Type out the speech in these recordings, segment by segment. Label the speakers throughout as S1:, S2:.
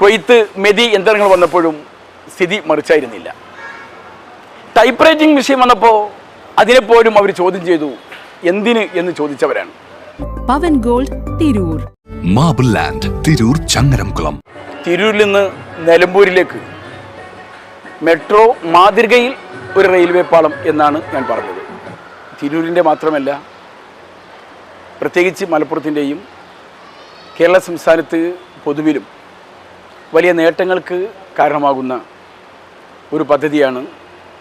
S1: കൊയ്ത്ത് മെതി യന്ത്രങ്ങൾ വന്നപ്പോഴും സ്ഥിതി മറിച്ചായിരുന്നില്ല. ടൈപ്പ് റൈറ്റിംഗ് വിഷയം വന്നപ്പോൾ അതിനെപ്പോലും അവർ ചോദ്യം ചെയ്തു എന്തിന് എന്ന് ചോദിച്ചവരാണ്.
S2: Pavan gold Tirur.
S3: Marble land Tirur Changaramkulam.
S1: തിരൂരിൽ നിന്ന് നിലമ്പൂരിലേക്ക് മെട്രോ മാതൃകയിൽ ഒരു റെയിൽവേ പാളം എന്നാണ് ഞാൻ പറഞ്ഞത്. തിരൂരിന്റെ മാത്രമല്ല പ്രത്യേകിച്ച് മലപ്പുറത്തിന്റെയും കേരള സംസ്ഥാനത്ത് പൊതുവിലും വലിയ നേട്ടങ്ങൾക്ക് കാരണമാകുന്ന ഒരു പദ്ധതിയാണ്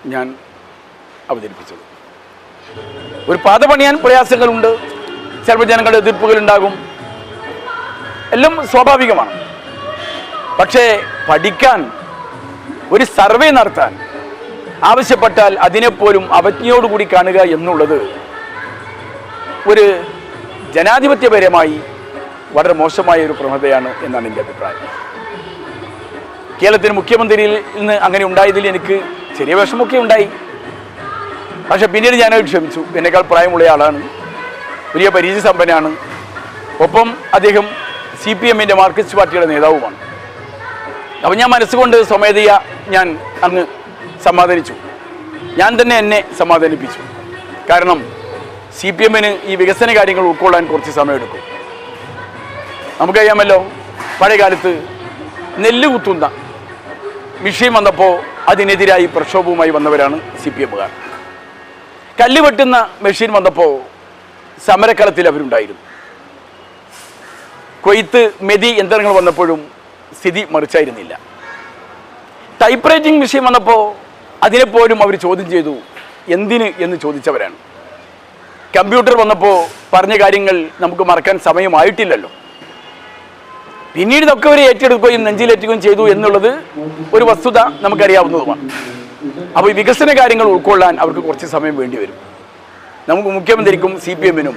S1: ഞാൻ അവതരിപ്പിച്ചത്. ഒരു പാത പണിയാൻ പ്രയാസങ്ങളുണ്ട്. ചിലപ്പോൾ ജനങ്ങളുടെ എതിർപ്പുകൾ ഉണ്ടാകും എല്ലാം സ്വാഭാവികമാണ്. പക്ഷേ പഠിക്കാൻ ഒരു സർവേ നടത്താൻ ആവശ്യപ്പെട്ടാൽ അതിനെപ്പോലും അവജ്ഞയോടുകൂടി കാണുക എന്നുള്ളത് ഒരു ജനാധിപത്യപരമായി വളരെ മോശമായ ഒരു പ്രവണതയാണ് എന്നാണ് എന്റെ അഭിപ്രായം. കേരളത്തിന് മുഖ്യമന്ത്രിയിൽ നിന്ന് അങ്ങനെ ഉണ്ടായതിൽ എനിക്ക് ചെറിയ വിഷമമൊക്കെ ഉണ്ടായി. പക്ഷെ പിന്നീട് ഞാനത് ക്ഷമിച്ചു. എന്നേക്കാൾ പ്രായമുള്ള ആളാണ്. വലിയ പരിചയ സമ്പന്നാണ് ഒപ്പം അദ്ദേഹം സി പി എമ്മിന്റെ മാർക്സിസ്റ്റ് പാർട്ടിയുടെ നേതാവുമാണ്. അപ്പം ഞാൻ മനസ്സുകൊണ്ട് സ്വമേധയ ഞാൻ അങ്ങ് സമാധാനിച്ചു. ഞാൻ തന്നെ എന്നെ സമാധാനിപ്പിച്ചു. കാരണം സി പി എമ്മിന് ഈ വികസന കാര്യങ്ങൾ ഉൾക്കൊള്ളാൻ കുറച്ച് സമയമെടുക്കും. നമുക്കറിയാമല്ലോ പഴയ കാലത്ത് നെല്ല് കുത്തുന്ന വിഷയം വന്നപ്പോൾ അതിനെതിരായി പ്രക്ഷോഭവുമായി വന്നവരാണ് സി പി എമ്മുകാർ. കല്ല് വെട്ടുന്ന മെഷീൻ വന്നപ്പോൾ സമരക്കളത്തിൽ അവരുണ്ടായിരുന്നു. കൊയ്ത്ത് മെതി യന്ത്രങ്ങൾ വന്നപ്പോഴും സ്ഥിതി മറിച്ചായിരുന്നില്ല. ടൈപ്പ് റൈറ്റിംഗ് വിഷയം വന്നപ്പോൾ അതിനെപ്പോലും അവർ ചോദ്യം ചെയ്തു എന്തിന് എന്ന് ചോദിച്ചവരാണ്. കമ്പ്യൂട്ടർ വന്നപ്പോൾ പറഞ്ഞ കാര്യങ്ങൾ നമുക്ക് മറക്കാൻ സമയമായിട്ടില്ലല്ലോ. പിന്നീട് ഇതൊക്കെ അവർ ഏറ്റെടുക്കുകയും നെഞ്ചിലേറ്റുകയും ചെയ്തു എന്നുള്ളത് ഒരു വസ്തുത നമുക്കറിയാവുന്നതുമാണ്. അപ്പോൾ ഈ വികസന കാര്യങ്ങൾ ഉൾക്കൊള്ളാൻ അവർക്ക് കുറച്ച് സമയം വേണ്ടി വരും. നമുക്ക് മുഖ്യമന്ത്രിക്കും സി പി എമ്മിനും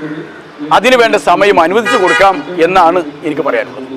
S1: അതിനു വേണ്ട സമയം അനുവദിച്ചു കൊടുക്കാം എന്നാണ് എനിക്ക് പറയാനുള്ളത്.